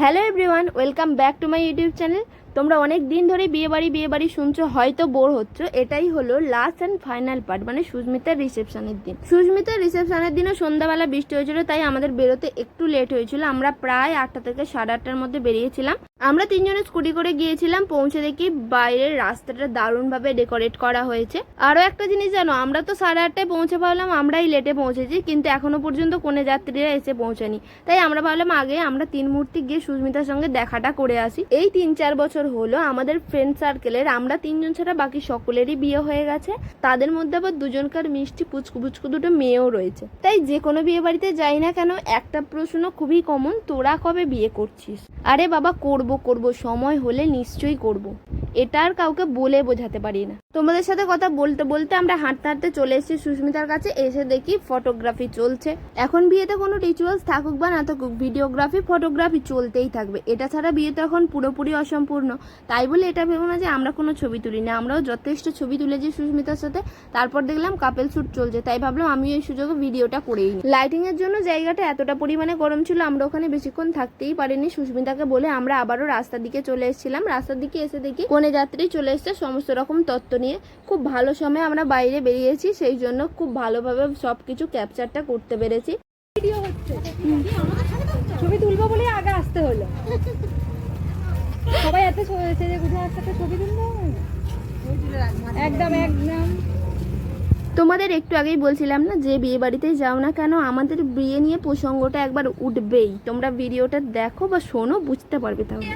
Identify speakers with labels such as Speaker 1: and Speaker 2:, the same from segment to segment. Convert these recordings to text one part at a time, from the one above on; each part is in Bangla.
Speaker 1: Hello everyone welcome back to my YouTube channel. তোমরা অনেক দিন ধরে বিয়ে বাড়ি বিয়ে বাড়ি শুনছো, হয়তো বোর হচ্ছ। এটাই হলো লাস্ট অ্যান্ড ফাইনাল পার্ট মানে সুস্মিতার রিসেপশনের দিন। সুস্মিতার রিসেপশনের দিনও সন্ধ্যাবেলা বৃষ্টি হয়েছিল, তাই আমাদের বেরোতে একটু লেট হয়েছিল। আমরা প্রায় আটটা থেকে সাড়ে আটটার মধ্যে বেরিয়েছিলাম। আমরা তিনজনে স্কুটি করে গিয়েছিলাম, পৌঁছে দেখি বাইরের রাস্তাটা দারুণভাবে ডেকোরেট করা হয়েছে। আরও একটা জিনিস জানো, আমরা তো সাড়ে আটটায় পৌঁছে পারলাম আমরাই লেটে পৌঁছেছি, কিন্তু এখনও পর্যন্ত কোনো যাত্রীরা এসে পৌঁছানি। তাই আমরা ভাবলাম আগে আমরা তিন মূর্তি গিয়ে সুস্মিতার সঙ্গে দেখাটা করে আসি। এই তিন চার বছর হলো আমাদের ফ্রেন্ড সার্কেলের আমরা তিনজন ছাড়া বাকি সকলেরই বিয়ে হয়ে গেছে। তাদের মধ্যে আবার দুজনকার মিষ্টি পুচকু পুচকু দুটো মেয়েও রয়েছে। তাই যে কোনো বিয়ে বাড়িতে যাই না কেন, একটা প্রশ্ন খুবই কমন তোরা কবে বিয়ে করছিস? আরে বাবা, করব করব, সময় হলে নিশ্চয়ই করব। এটা আর কাউকে বলে বোঝাতে পারি না। তোমাদের সাথে কথা বলতে বলতে আমরা হাঁটতে হাঁটতে চলে এসেছি সুস্মিতার কাছে, এসে দেখি ফটোগ্রাফি চলছে। এখন বিয়েতে কোনো রিচুয়ালস থাকুক বা না থাকুক ভিডিওগ্রাফি ফটোগ্রাফি চলতেই থাকবে। এটা ছাড়া বিয়ে তো এখন পুরোপুরি অসম্পূর্ণ। তাই বলে এটা ভেবো না যে আমরা কোনো ছবি তুলি না, আমরাও যথেষ্ট ছবি তুলেছি সুস্মিতার সাথে। তারপর দেখলাম কাপেল শুট চলছে, তাই ভাবলাম আমি এই সুযোগে ভিডিওটা করেই নিই। লাইটিং এর জন্য জায়গাটা এতটা পরিমাণে গরম ছিল, আমরা ওখানে বেশিক্ষণ থাকতেই পারিনি সুস্মিতাকে বলে আমরা আবারও রাস্তার দিকে চলে এসেছিলাম। রাস্তার দিকে এসে দেখি কোনে যাত্রী চলে এসেছে সমস্ত রকম তত্ত্ব নিয়ে। খুব ভালো সময় আমরা বাইরে বেরিয়েছি সেই জন্য খুব ভালোভাবে সব কিছু ক্যাপচারটা করতে পেরেছি।
Speaker 2: ছবি তুলবো বলে আগে আসতে হলো। সবাই এত সেজে গুজে একসাথে ছবি তুলবো? একদম একদম।
Speaker 1: তোমাদের একটু আগেই বলছিলাম না যে বিয়ে বাড়িতেই যাও না কেন আমাদের বিয়ে নিয়ে প্রসঙ্গটা একবার উঠবেই। তোমরা ভিডিওটা দেখো বা শোনো বুঝতে পারবে তাহলে।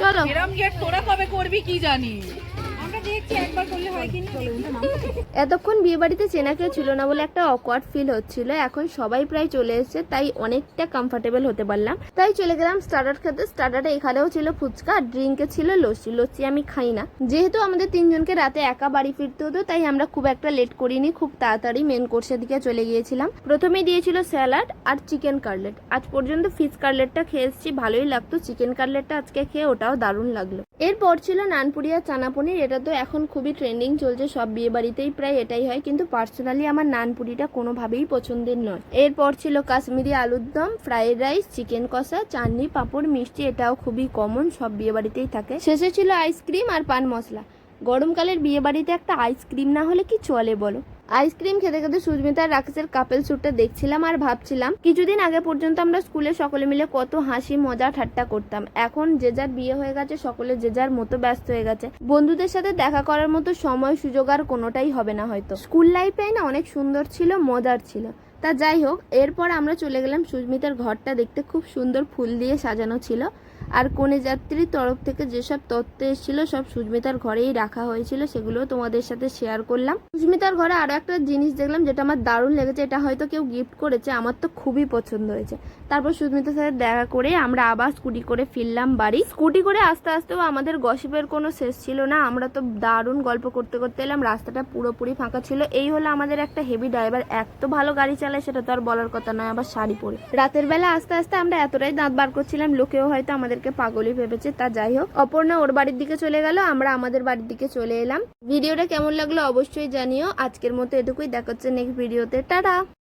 Speaker 1: চলো।
Speaker 3: তোরা কবে করবি কি জানি?
Speaker 1: এতক্ষণ বিয়ে বাড়িতে চেনা কেউ ছিল না বলে একটা অকওয়ার্ড ফিল হচ্ছিল। এখন সবাই প্রায় চলে এসেছে, তাই অনেকটা কমফোর্টেবল হতে পারলাম। তাই চলে গেলাম স্টার্টার খেতে। স্টার্টারে এখানেও ছিল ফুচকা আর ড্রিঙ্কে ছিল লস্যি। লস্যি আমি খাই না। যেহেতু আমাদের তিনজনকে রাতে একা বাড়ি ফিরতে হতো, তাই আমরা খুব একটা লেট করিনি। খুব তাড়াতাড়ি মেন কোর্সের দিকে চলে গিয়েছিলাম। প্রথমেই দিয়েছিল স্যালাড আর চিকেন কাটলেট আজ পর্যন্ত ফিশ কাটলেটটা খেয়ে এসেছি, ভালোই লাগতো। চিকেন কাটলেটটা আজকে খেয়ে ওটাও দারুণ লাগল। এরপর ছিল নানপুরিয়া চানা পনির এটা তো এখন খুবই ট্রেন্ডিং চলছে, সব বিয়ে বাড়িতেই প্রায় এটাই হয়। কিন্তু পার্সোনালি আমার নানপুরিটা কোনোভাবেই পছন্দের নয়। এরপর ছিল কাশ্মীরি আলুর দম ফ্রাইড রাইস চিকেন কষা, চাটনি, পাঁপড়, মিষ্টি, এটাও খুবই কমন সব বিয়ে বাড়িতেই থাকে। শেষে ছিল আইসক্রিম আর পান মশলা। গরমকালের বিয়ে বাড়িতে একটা আইসক্রিম না হলে কি চলে বলো? আইসক্রিম খেতে খেতে সুস্মিতা আর রাকেশের কাপেল শ্যুটটা দেখছিলাম আর ভাবছিলাম, কিছুদিন আগে পর্যন্ত আমরা স্কুলে সকলে মিলে কত হাসি, মজা ঠাট্টা করতাম। এখন যে যার বিয়ে হয়ে গেছে, সকলে যে যার মতো ব্যস্ত হয়ে গেছে। বন্ধুদের সাথে দেখা করার মতো সময়, সুযোগ আর কোনোটাই হবে না হয়তো। স্কুল লাইফটাই না অনেক সুন্দর ছিল, মজার ছিল। তা যাই হোক, এরপর আমরা চলে গেলাম সুস্মিতার ঘরটা দেখতে। খুব সুন্দর ফুল দিয়ে সাজানো ছিল। আর কনে যাত্রীর তরফ থেকে যেসব তথ্য এসেছিল, সব সুস্মিতার ঘরেই রাখা হয়েছিল সেগুলো তোমাদের সাথে শেয়ার করলাম। সুস্মিতার ঘরে আরও একটা জিনিস দেখলাম, যেটা আমার দারুণ লেগেছে, এটা হয়তো কেউ গিফট করেছে, আমার তো খুবই পছন্দ হয়েছে। তারপর সুস্মিতার সাথে দেখা করে আমরা আবার স্কুটি করে ফিরলাম বাড়ি। স্কুটি করে আস্তে আস্তেও আমাদের গসিপের কোনো শেষ ছিল না, আমরা তো দারুণ গল্প করতে করতে এলাম, রাস্তাটা পুরোপুরি ফাঁকা ছিল। এই হলো আমাদের একটা হেভি ড্রাইভার এত ভালো গাড়ি চালায়, সেটা তো আর বলার কথা নয়, আবার শাড়ি পরে। রাতের বেলা আস্তে আস্তে আমরা এতটাই দাঁত বার করছিলাম, লোকেও হয়তো আমাদেরকে পাগলই ভেবেছে। তা যাই হোক, অপর্ণা ওর বাড়ির দিকে চলে গেল, আমরা আমাদের বাড়ির দিকে চলে এলাম। ভিডিওটা কেমন লাগল অবশ্যই জানিও। আজকের মতো এটুকুই, দেখা হচ্ছে নেক্সট ভিডিওতে টাটা!